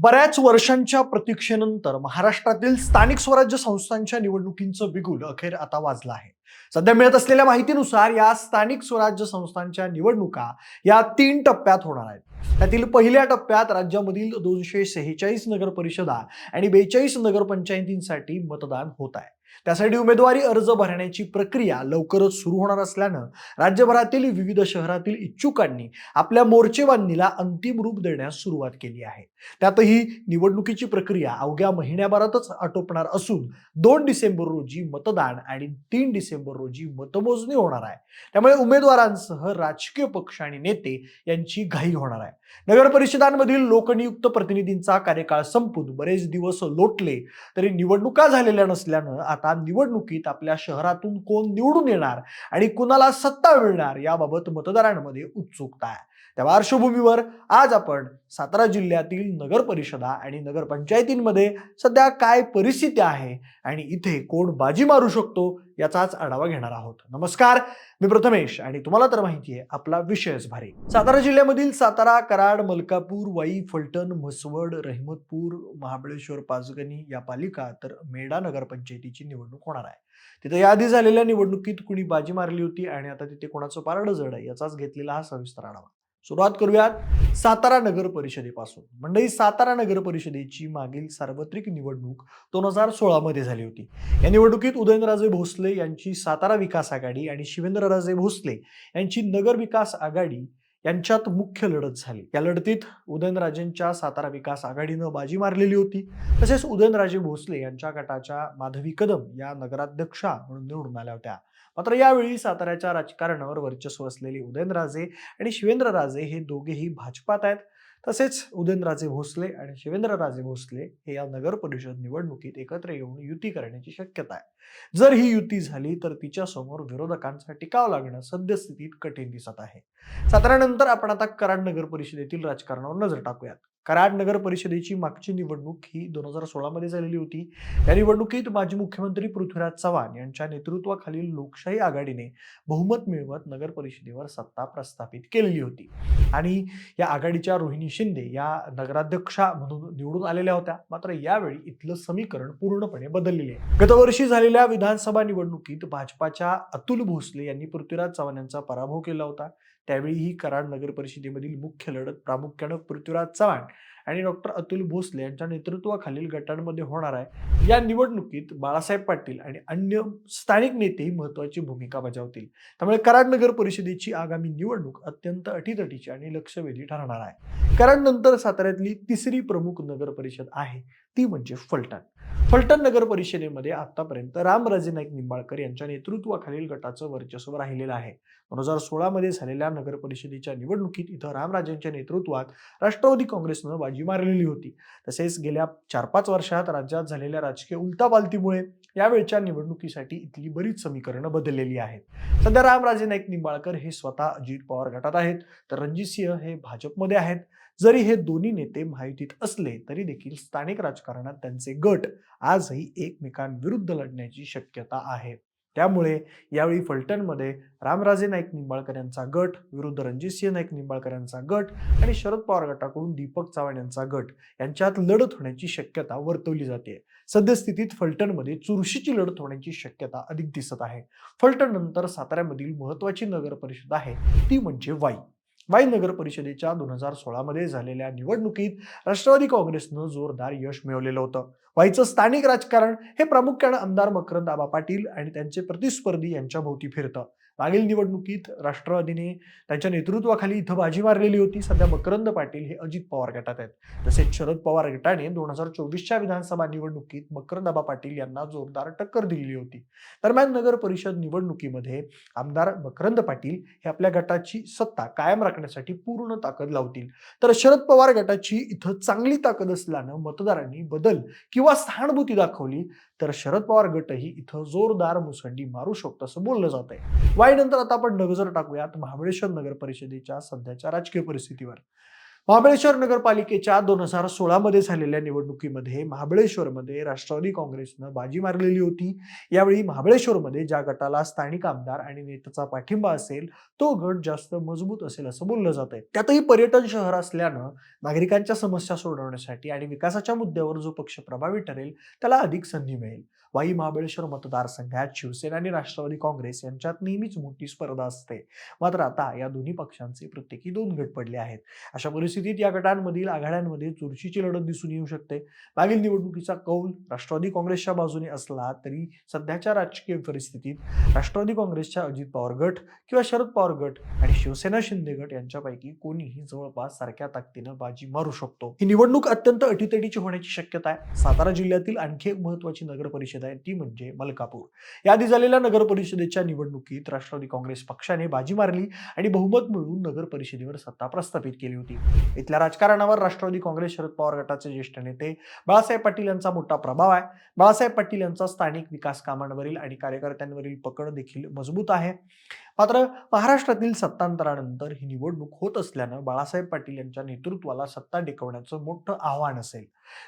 बऱ्याच वर्षांच्या प्रतीक्षेनंतर महाराष्ट्रातील स्थानिक स्वराज्य संस्थांच्या निवडणुकींचं बिगुल अखेर आता वाजलं आहे. सध्या मिळत असलेल्या माहितीनुसार या स्थानिक स्वराज्य संस्थांच्या निवडणुका या तीन टप्प्यात होणार आहेत. त्यातील पहिल्या टप्प्यात राज्यामधील दोनशे सेहेचाळीस नगर परिषदा आणि बेचाळीस नगरपंचायतींसाठी मतदान होत आहे. त्यासाठी उमेदवारी अर्ज भरण्याची प्रक्रिया लवकरच सुरू होणार असल्यानं राज्यभरातील विविध शहरातील इच्छुकांनी आपल्या मोर्चेबांधणीला अंतिम रूप देण्यास सुरुवात केली आहे. त्यातही निवडणुकीची प्रक्रिया अवघ्या महिन्याभरातच आटोपणार असून दोन डिसेंबर रोजी मतदान आणि तीन डिसेंबर रोजी मतमोजणी होणार आहे. त्यामुळे उमेदवारांसह राजकीय पक्ष आणि नेते यांची घाई होणार आहे. नगर परिषदांमधील लोकनियुक्त प्रतिनिधींचा कार्यकाळ संपून बरेच दिवस लोटले तरी निवडणुका झालेल्या नसल्यानं आता निवडणुकीत आपल्या शहरातून कोण निवडून येणार आणि कुणाला सत्ता मिळणार याबाबत मतदारांमध्ये उत्सुकता आहे. त्या पार्श्वभूमीवर आज आपण सातारा जिल्ह्यातील नगर परिषदा आणि नगरपंचायतींमध्ये सध्या काय परिस्थिती आहे आणि इथे कोण बाजी मारू शकतो याचाच आढावा घेणार आहोत. नमस्कार मी प्रथमेश आणि तुम्हाला तर माहिती आहे आपला विषयच भारी. सातारा जिल्ह्यामधील सातारा कराड मलकापूर वाई फलटण म्हसवड रहिमतपूर महाबळेश्वर पाचगणी या पालिका तर मेडा नगरपंचायतीची निवडणूक होणार आहे. तिथे याआधी झालेल्या निवडणुकीत कुणी बाजी मारली होती आणि आता तिथे कोणाचं पारडं जड आहे याचाच घेतलेला हा सविस्तर आढावा. सुरुवात करूयात सातारा नगर परिषदेपासून. मंडळी सातारा नगर परिषदेची मागील सार्वत्रिक निवडणूक दोन हजार सोळामध्ये झाली होती. या निवडणुकीत उदयनराजे भोसले यांची सातारा विकास आघाडी आणि शिवेंद्रराजे भोसले यांची नगर विकास आघाडी यांच्यात मुख्य लढत झाली. या लढतीत उदयनराजेंच्या सातारा विकास आघाडीनं बाजी मारलेली होती. तसेच उदयनराजे भोसले यांच्या गटाच्या माधवी कदम या नगराध्यक्षा म्हणून निवडून आल्या होत्या. मात्र यावेळी साताऱ्याच्या राजकारणावर वर्चस्व असलेले उदयनराजे आणि शिवेंद्रराजे हे दोघेही भाजपात आहेत. तसेच उदयनराजे भोसले आणि शिवेंद्रराजे भोसले हे या नगर परिषद निवडणुकीत एकत्र येऊन युती करण्याची शक्यता आहे. जर ही युती झाली तर तिच्या समोर विरोधकांचा टिकाव लागणं सद्यस्थितीत कठीण दिसत आहे. साताऱ्यानंतर आपण आता कराड नगर परिषदेतील राजकारणावर नजर टाकूयात. कराड नगर परिषदेची मागची निवडणूक ही दोन हजार सोळामध्ये झालेली होती. या निवडणुकीत माजी मुख्यमंत्री पृथ्वीराज चव्हाण यांच्या नेतृत्वाखालील लोकशाही आघाडीने बहुमत मिळवत नगर परिषदेवर सत्ता प्रस्थापित केलेली होती. आणि या आघाडीच्या रोहिणी शिंदे या नगराध्यक्षा म्हणून निवडून आलेल्या होत्या. मात्र यावेळी इथलं समीकरण पूर्णपणे बदललेले आहे. गतवर्षी झालेल्या विधानसभा निवडणुकीत भाजपाच्या अतुल भोसले यांनी पृथ्वीराज चव्हाण यांचा पराभव केला होता. त्यावेळीही कराड नगर परिषदेमधील मुख्य लढत प्रामुख्यानं पृथ्वीराज चव्हाण आणि डॉक्टर अतुल भोसले यांच्या नेतृत्वाखालील गटांमध्ये होणार आहे. या निवडणुकीत बाळासाहेब पाटील आणि अन्य स्थानिक नेतेही महत्वाची भूमिका बजावतील. त्यामुळे कराड नगर परिषदेची आगामी निवडणूक अत्यंत अटीतटीची आणि लक्षवेधी ठरणार आहे. कराड नंतर साताऱ्यातली तिसरी प्रमुख नगर परिषद आहे. ती म्हणजे फलटण. फलटण नगर परिषदेमध्ये आतापर्यंत रामराजे नाईक निंबाळकर यांच्या नेतृत्वाखालील गटाचं वर्चस्व राहिलेलं आहे. दोन हजार सोळामध्ये झालेल्या नगर परिषदेच्या निवडणुकीत इथं रामराजेंच्या नेतृत्वात राष्ट्रवादी काँग्रेसनं बाजी मारलेली होती. तसेच गेल्या चार पाच वर्षात राज्यात झालेल्या राजकीय उलतापालतीमुळे यावेळच्या निवडणुकीसाठी इथली बरीच समीकरणं बदललेली आहेत. सध्या रामराजे नाईक निंबाळकर हे स्वतः अजित पवार गटात आहेत. तर रणजित सिंह हे भाजपमध्ये आहेत. जरी हे दोन्ही नेते माहितीत असले तरी देखील स्थानिक राजकारणात त्यांचे गट आजही एकमेकांविरुद्ध लढण्याची शक्यता आहे. त्यामुळे यावेळी फलटणमध्ये रामराजे नाईक निंबाळकर यांचा गट विरुद्ध रणजितसिंह नाईक निंबाळकर यांचा गट आणि शरद पवार गटाकडून दीपक चव्हाण यांचा गट यांच्यात लढत होण्याची शक्यता वर्तवली जाते. सद्यस्थितीत फलटणमध्ये चुरशीची लढत होण्याची शक्यता अधिक दिसत आहे. फलटण नंतर साताऱ्यामधील महत्वाची नगर परिषद आहे ती म्हणजे वाई. वाई नगर परिषदेच्या दोन हजार सोळामध्ये झालेल्या निवडणुकीत राष्ट्रवादी काँग्रेसनं जोरदार यश मिळवलेलं होतं. वाईचं स्थानिक राजकारण हे प्रामुख्यानं आमदार मकरंद आबा पाटील आणि त्यांचे प्रतिस्पर्धी यांच्या भोवती फिरतं. मागील निवडणुकीत राष्ट्रवादीने त्यांच्या नेतृत्वाखाली इथं बाजी मारलेली होती. सध्या मकरंद पाटील हे अजित पवार गटात आहेत. तसेच शरद पवार गटाने दोन हजार चोवीसच्या विधानसभा निवडणुकीत मकरंदाबा पाटील यांना जोरदार टक्कर दिलेली होती. दरम्यान नगर परिषद निवडणुकीमध्ये आमदार मकरंद पाटील हे आपल्या गटाची सत्ता कायम राखण्यासाठी पूर्ण ताकद लावतील. तर शरद पवार गटाची इथं चांगली ताकद असल्यानं मतदारांनी बदल किंवा सहानुभूती दाखवली. तर शरद पवार गटही इथं जोरदार मुसंडी मारू शकतो असं बोललं जात आहे वाईनंतर आता आपण नजर टाकूयात महाबळेश्वर नगर परिषदेच्या सध्याच्या राजकीय परिस्थितीवर. महाबळेश्वर नगरपालिकेच्या दोन हजार सोळामध्ये झालेल्या निवडणुकीमध्ये महाबळेश्वरमध्ये राष्ट्रवादी काँग्रेसनं बाजी मारलेली होती. यावेळी महाबळेश्वरमध्ये ज्या गटाला स्थानिक आमदार आणि नेत्याचा पाठिंबा असेल तो गट जास्त मजबूत असेल असं बोललं जात आहे. त्यातही पर्यटन शहर असल्यानं नागरिकांच्या समस्या सोडवण्यासाठी आणि विकासाच्या मुद्द्यावर जो पक्ष प्रभावी ठरेल त्याला अधिक संधी मिळेल. वाई महाबळेश्वर मतदारसंघात शिवसेना आणि राष्ट्रवादी काँग्रेस यांच्यात नेहमीच मोठी स्पर्धा असते. मात्र आता या दोन्ही पक्षांचे प्रत्येकी दोन गट पडले आहेत. अशा परिस्थिती परिस्थितीत या गटांमधील आघाड्यांमध्ये चुरशीची लढत दिसून येऊ शकते. मागील निवडणुकीचा कौल राष्ट्रवादी काँग्रेसच्या बाजूने असला तरी सध्याच्या राजकीय परिस्थितीत राष्ट्रवादी काँग्रेसच्या अजित पवार गट किंवा शरद पवार गट आणि शिवसेना शिंदे गट यांच्यापैकी कोणीही जवळपास सारख्या ताकदीनं बाजी मारू शकतो. ही निवडणूक अत्यंत अटीतटीची होण्याची शक्यता आहे. सातारा जिल्ह्यातील आणखी एक महत्वाची नगर परिषद आहे ती म्हणजे मलकापूर. याआधी झालेल्या नगर परिषदेच्या निवडणुकीत राष्ट्रवादी काँग्रेस पक्षाने बाजी मारली आणि बहुमत मिळवून नगर परिषदेवर सत्ता प्रस्थापित केली होती. इथल्या राजकारणावर राष्ट्रवादी काँग्रेस शरद पवार गटाचे ज्येष्ठ नेते बाळासाहेब पाटील यांचा मोठा प्रभाव आहे. बाळासाहेब पाटील यांचा स्थानिक विकास कामांवरील आणि कार्यकर्त्यांवरील पकड देखील मजबूत आहे. मात्र महाराष्ट्रातील सत्तांतरानंतर ही निवडणूक होत असल्यानं बाळासाहेब पाटील यांच्या नेतृत्वाला सत्ता टिकवण्याचं मोठं आव्हान असेल.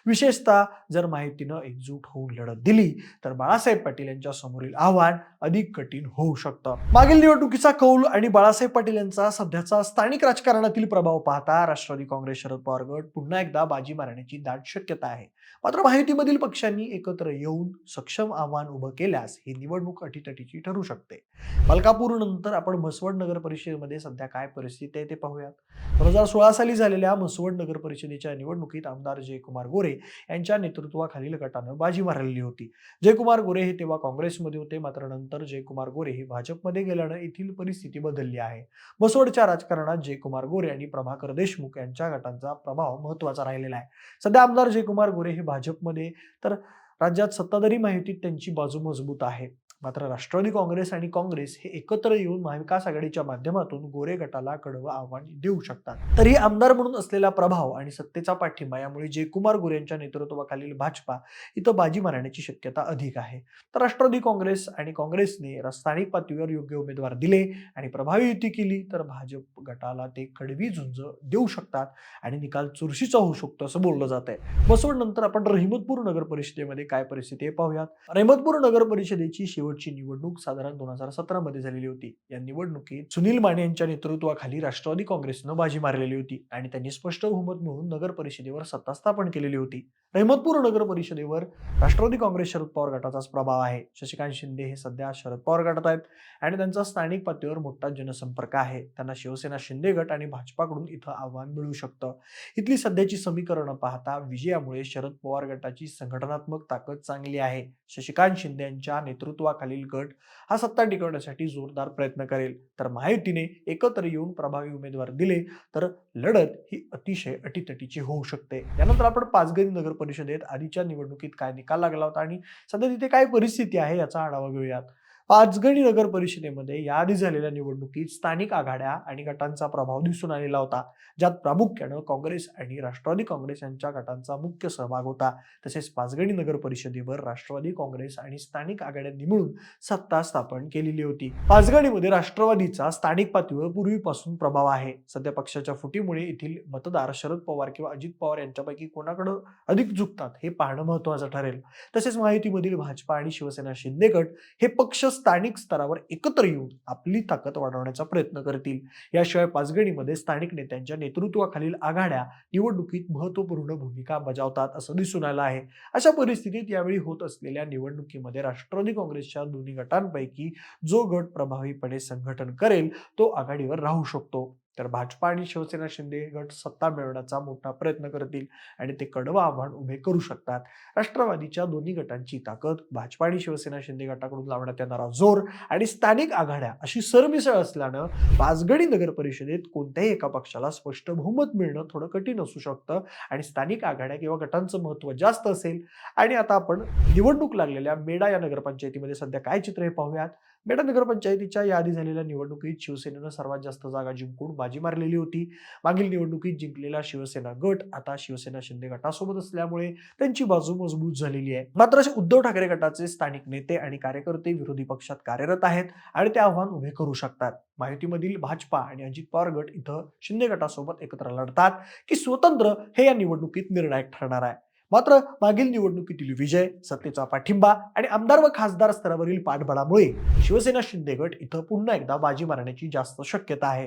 विशेषतः जर माहितीनं एकजूट होऊन लढत दिली तर बाळासाहेब पाटील यांच्या समोरील आव्हान अधिक कठीण होऊ शकतं. मागील निवडणुकीचा कौल आणि बाळासाहेब पाटील यांचा सध्याचा स्थानिक राजकारणातील प्रभाव पाहता राष्ट्रवादी काँग्रेस शरद पवार गट पुन्हा एकदा बाजी मारण्याची दाट शक्यता आहे. मात्र माहितीमधील पक्षांनी एकत्र येऊन सक्षम आव्हान उभं केल्यास ही निवडणूक अटीतटीची ठरू शकते. मलकापूर नंतर आपण म्हसवड नगर परिषदेमध्ये सध्या काय परिस्थिती आहे ते पाहूयात. दोन हजार सोळा साली झालेल्या म्हसवड नगर परिषदेच्या निवडणुकीत आमदार जयकुमार गोरे यांच्या नेतृत्वाखालील गटानं बाजी मारलेली होती. जयकुमार गोरे हे तेव्हा काँग्रेसमध्ये होते मात्र नंतर जयकुमार गोरे हे भाजपमध्ये गेल्यानं येथील परिस्थिती बदलली आहे. म्हसवडच्या राजकारणात जयकुमार गोरे आणि प्रभाकर देशमुख यांच्या गटांचा प्रभाव महत्त्वाचा राहिलेला आहे. सध्या आमदार जयकुमार गोरे हे भाजपमध्ये तर राज्यात सत्ताधारी माहितीत त्यांची बाजू मजबूत आहे. मात्र राष्ट्रवादी काँग्रेस आणि काँग्रेस हे एकत्र येऊन महाविकास आघाडीच्या माध्यमातून गोरे गटाला कडवं आव्हान देऊ शकतात. तरी आमदार म्हणून असलेला प्रभाव आणि सत्तेचा पाठिंबा यामुळे जयकुमार गोरे यांच्या नेतृत्वाखालील भाजपा इथं बाजी मारण्याची शक्यता अधिक आहे. तर राष्ट्रवादी काँग्रेस आणि काँग्रेसने र- स्थानिक पातळीवर योग्य उमेदवार दिले आणि प्रभावी युती केली तर भाजप गटाला ते कडवी झुंज देऊ शकतात आणि निकाल चुरशीचा होऊ शकतो असं बोललं जात आहे बसवड नंतर आपण रहिमतपूर नगर परिषदेमध्ये काय परिस्थिती आहे पाहूयात. रहिमतपूर नगर परिषदेची शेवटची निवडणूक साधारण दोन हजार सतरा मध्ये झालेली होती. या निवडणुकीत सुनील माने यांच्या नेतृत्वाखाली राष्ट्रवादी काँग्रेसनं बाजी मारलेली होती आणि त्यांनी स्पष्ट बहुमत मिळवून नगर परिषदेवर सत्ता स्थापन केलेली होती. रहमतपूर नगर परिषदेवर राष्ट्रवादी काँग्रेस शरद पवार गटाचाच प्रभाव आहे. शशिकांत शिंदे हे सध्या शरद पवार गटात आहेत आणि त्यांचा स्थानिक पातळीवर मोठा जनसंपर्क आहे. त्यांना शिवसेना शिंदे गट आणि भाजपाकडून इथं आव्हान मिळू शकतं. इथली सध्याची समीकरणं पाहता विजयामुळे शरद पवार गटाची संघटनात्मक ताकद चांगली आहे. शशिकांत शिंदे यांच्या नेतृत्वाखालील गट हा सत्ता टिकवण्यासाठी जोरदार प्रयत्न करेल. तर महायुतीने एकत्र येऊन प्रभावी उमेदवार दिले तर लढत ही अतिशय अटीतटीची होऊ शकते. यानंतर आपण पाचगणी नगर परिषदेत आधीच्या निवडणुकीत काय निकाल लागला होता आणि सध्या तिथे काय परिस्थिती आहे याचा आढावा घेऊयात. पाचगणी नगर परिषदेमध्ये याआधी झालेल्या निवडणुकीत स्थानिक आघाड्या आणि गटांचा प्रभाव दिसून आलेला होता ज्यात प्रामुख्यानं काँग्रेस आणि राष्ट्रवादी काँग्रेस यांच्या गटांचा मुख्य सहभाग होता. तसेच पाचगणी नगर परिषदेवर राष्ट्रवादी काँग्रेस आणि स्थानिक आघाड्यांनी मिळून सत्ता स्थापन केलेली होती. पाचगणीमध्ये राष्ट्रवादीचा स्थानिक पातळीवर पूर्वीपासून प्रभाव आहे. सध्या पक्षाच्या फुटीमुळे येथील मतदार शरद पवार किंवा अजित पवार यांच्यापैकी कोणाकडे अधिक झुकतात हे पाहणं महत्वाचं ठरेल. तसेच माहितीमधील भाजपा आणि शिवसेना शिंदे गट हे पक्ष स्थानिक स्तरावर एकत्र येऊन आपली ताकद वाढवण्याचा प्रयत्न करतील. याशिवाय पाचगणीमध्ये स्थानिक नेत्यांच्या नेतृत्वाखालील आघाड्या निवडणुकीत महत्त्वपूर्ण भूमिका बजावतात असं दिसून आलं आहे. अशा परिस्थितीत यावेळी होत असलेल्या निवडणुकीमध्ये राष्ट्रवादी काँग्रेसच्या दोन्ही गटांपैकी जो गट प्रभावीपणे संघटन करेल तो आघाडीवर राहू शकतो. तर भाजपा आणि शिवसेना शिंदे गट सत्ता मिळवण्याचा मोठा प्रयत्न करतील आणि ते कडवं आव्हान उभे करू शकतात. राष्ट्रवादीच्या दोन्ही गटांची ताकद भाजपा आणि शिवसेना शिंदे गटाकडून लावण्यात येणारा जोर आणि स्थानिक आघाड्या अशी सरमिसळ असल्यानं पाचगणी नगर परिषदेत कोणत्याही एका पक्षाला स्पष्ट बहुमत मिळणं थोडं कठीण असू शकतं आणि स्थानिक आघाड्या किंवा गटांचं महत्त्व जास्त असेल. आणि आता आपण निवडणूक लागलेल्या मेडा या नगरपंचायतीमध्ये सध्या काय चित्र हे पाहूयात? बेटा नगरपंचायतीच्या यादी झालेल्या निवडणुकीत शिवसेनेनं सर्वात जास्त जागा जिंकून बाजी मारलेली होती. मागील निवडणुकीत जिंकलेला शिवसेना गट आता शिवसेना शिंदे गटासोबत असल्यामुळे त्यांची बाजू मजबूत झालेली आहे. मात्र उद्धव ठाकरे गटाचे स्थानिक नेते आणि कार्यकर्ते विरोधी पक्षात कार्यरत आहेत आणि ते आव्हान उभे करू शकतात. माहितीमधील भाजपा आणि अजित पवार गट इथं शिंदे गटासोबत एकत्र लढतात की स्वतंत्र हे या निवडणुकीत निर्णायक ठरणार आहे. मात्र मागील निवडणुकीतील विजय सत्तेचा पाठिंबा आणि आमदार व खासदार स्तरावरील पाठबळामुळे शिवसेना शिंदे गट इथं पुन्हा एकदा बाजी मारण्याची जास्त शक्यता आहे.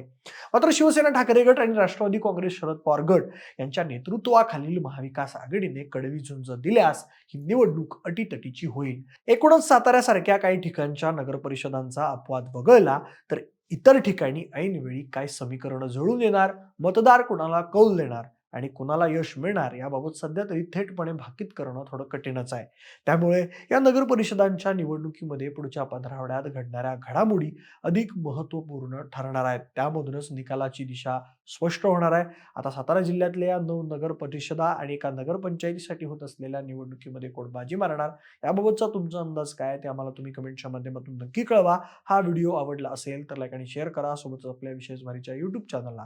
मात्र शिवसेना ठाकरे गट आणि राष्ट्रवादी काँग्रेस शरद पवार गट यांच्या नेतृत्वाखालील महाविकास आघाडीने कडवी झुंज दिल्यास ही निवडणूक अटीतटीची होईल. एकूणच साताऱ्यासारख्या काही ठिकाणच्या नगरपरिषदांचा अपवाद वगळला तर इतर ठिकाणी ऐनवेळी काय समीकरणं जुळून येणार? मतदार कुणाला कौल देणार? आणि कुणाला यश मिळणार याबाबत सध्या तरी थेटपणे भाकीत करणं थोडं कठीणच आहे. त्यामुळे या नगर परिषदांच्या निवडणुकीमध्ये पुढच्या पंधरावड्यात घडणाऱ्या घडामोडी अधिक महत्त्वपूर्ण ठरणार आहेत. त्यामधूनच निकालाची दिशा स्पष्ट होणार आहे. आता सातारा जिल्ह्यातल्या या नऊ नगर परिषदा आणि एका नगरपंचायतीसाठी होत असलेल्या निवडणुकीमध्ये कोण बाजी मारणार याबाबतचा तुमचा अंदाज काय आहे ते आम्हाला तुम्ही कमेंटच्या माध्यमातून नक्की कळवा. हा व्हिडिओ आवडला असेल तर लाईक आणि शेअर करा. सोबतच आपल्या विशेष भारीच्या युट्यूब चॅनलला